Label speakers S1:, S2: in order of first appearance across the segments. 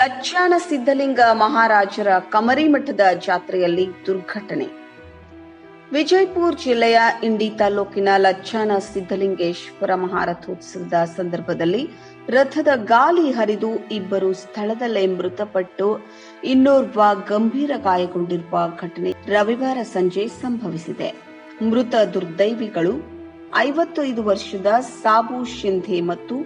S1: ಲಚ್ಚಾಣ ಸಿದ್ಧಲಿಂಗ ಮಹಾರಾಜರ ಕಮರಿ ಮಠದ ಜಾತ್ರೆಯಲ್ಲಿ ದುರ್ಘಟನೆ. ವಿಜಯಪುರ ಜಿಲ್ಲೆಯ ಇಂಡಿ ತಾಲೂಕಿನ ಲಜ್ಜಾನ ಸಿದ್ಧಲಿಂಗೇಶ್ವರ ಮಹಾರಥೋತ್ಸವದ ಸಂದರ್ಭದಲ್ಲಿ ರಥದ ಗಾಲಿ ಹರಿದು ಇಬ್ಬರು ಸ್ಥಳದಲ್ಲೇ ಮೃತಪಟ್ಟು ಇನ್ನೋರ್ವ ಗಂಭೀರ ಗಾಯಗೊಂಡಿರುವ ಘಟನೆ ರವಿವಾರ ಸಂಜೆ ಸಂಭವಿಸಿದೆ. ಮೃತ ದುರ್ದೈವಿಗಳು ಐವತ್ತೈದು ವರ್ಷದ ಸಾಬು ಶಿಂಧೆ ಮತ್ತು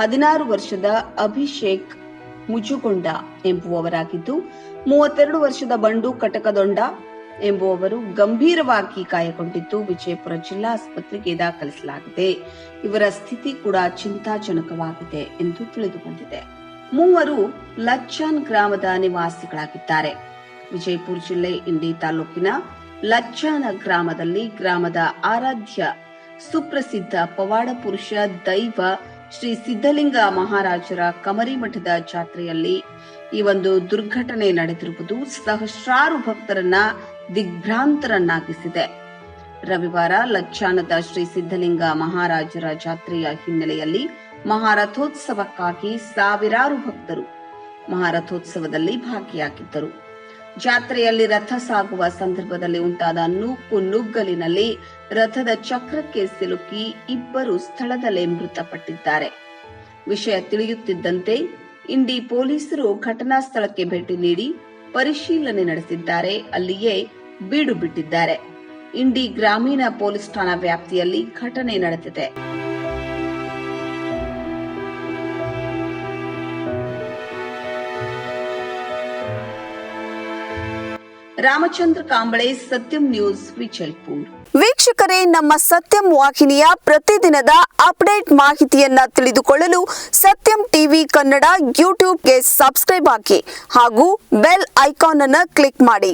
S1: ಹದಿನಾರು ವರ್ಷದ ಅಭಿಷೇಕ್ ಮುಜುಗೊಂಡ ಎಂಬುವವರಾಗಿದ್ದು, ಮೂವತ್ತೆರಡು ವರ್ಷದ ಬಂಡು ಕಟಕದೊಂಡ ಎಂಬುವವರು ಗಂಭೀರವಾಗಿ ಗಾಯಗೊಂಡಿದ್ದು, ವಿಜಯಪುರ ಜಿಲ್ಲಾ ಆಸ್ಪತ್ರೆಗೆ ದಾಖಲಿಸಲಾಗಿದೆ. ಇವರ ಸ್ಥಿತಿ ಕೂಡ ಚಿಂತಾಜನಕವಾಗಿದೆ ಎಂದು ತಿಳಿದುಬಂದಿದೆ. ಮೂವರು ಲಚ್ಚಾನ್ ಗ್ರಾಮದ ನಿವಾಸಿಗಳಾಗಿದ್ದಾರೆ. ವಿಜಯಪುರ ಜಿಲ್ಲೆ ಇಂಡಿ ತಾಲೂಕಿನ ಲಚ್ಚಾನ ಗ್ರಾಮದಲ್ಲಿ ಗ್ರಾಮದ ಆರಾಧ್ಯ ಸುಪ್ರಸಿದ್ಧ ಪವಾಡ ಪುರುಷ ದೈವ ಶ್ರೀ ಸಿದ್ಧಲಿಂಗ ಮಹಾರಾಜರ ಕಮರಿ ಮಠದ ಜಾತ್ರೆಯಲ್ಲಿ ಈ ಒಂದು ದುರ್ಘಟನೆ ನಡೆದಿರುವುದು ಸಹಸ್ರಾರು ಭಕ್ತರನ್ನ ದಿಗ್ಭ್ರಾಂತರನ್ನಾಗಿಸಿದೆ. ರವಿವಾರ ಲಕ್ಷಾನದ ಶ್ರೀ ಸಿದ್ಧಲಿಂಗ ಮಹಾರಾಜರ ಜಾತ್ರೆಯ ಹಿನ್ನೆಲೆಯಲ್ಲಿ ಮಹಾರಥೋತ್ಸವಕ್ಕಾಗಿ ಸಾವಿರಾರು ಭಕ್ತರು ಮಹಾರಥೋತ್ಸವದಲ್ಲಿ ಭಾಗಿಯಾಗಿದ್ದರು. ಜಾತ್ರೆಯಲ್ಲಿ ರಥ ಸಾಗುವ ಸಂದರ್ಭದಲ್ಲಿ ಉಂಟಾದ ನೂಕು ನುಗ್ಗಲಿನಲ್ಲಿ ರಥದ ಚಕ್ರಕ್ಕೆ ಸಿಲುಕಿ ಇಬ್ಬರು ಸ್ಥಳದಲ್ಲೇ ಮೃತಪಟ್ಟಿದ್ದಾರೆ. ವಿಷಯ ತಿಳಿಯುತ್ತಿದ್ದಂತೆ ಇಂಡಿ ಪೊಲೀಸರು ಘಟನಾ ಸ್ಥಳಕ್ಕೆ ಭೇಟಿ ನೀಡಿ ಪರಿಶೀಲನೆ ನಡೆಸಿದ್ದಾರೆ. ಅಲ್ಲಿಯೇ ಬೀಡು ಬಿಟ್ಟಿದ್ದಾರೆ. ಇಂಡಿ ಗ್ರಾಮೀಣ ಪೊಲೀಸ್ ಠಾಣಾ ವ್ಯಾಪ್ತಿಯಲ್ಲಿ ಘಟನೆ ನಡೆದಿದೆ. ರಾಮಚಂದ್ರ ಕಾಂಬಳೆ, ಸತ್ಯಂ ನ್ಯೂಸ್, ವಿಜಯಪುರ್.
S2: ವೀಕ್ಷಕರೇ, ನಮ್ಮ ಸತ್ಯಂ ವಾಹಿನಿಯ ಪ್ರತಿದಿನದ ಅಪ್ಡೇಟ್ ಮಾಹಿತಿಯನ್ನ ತಿಳಿದುಕೊಳ್ಳಲು ಸತ್ಯಂ ಟಿವಿ ಕನ್ನಡ ಯೂಟ್ಯೂಬ್ಗೆ ಸಬ್ಸ್ಕ್ರೈಬ್ ಹಾಕಿ ಹಾಗೂ ಬೆಲ್ ಐಕಾನ್ ಅನ್ನು ಕ್ಲಿಕ್ ಮಾಡಿ.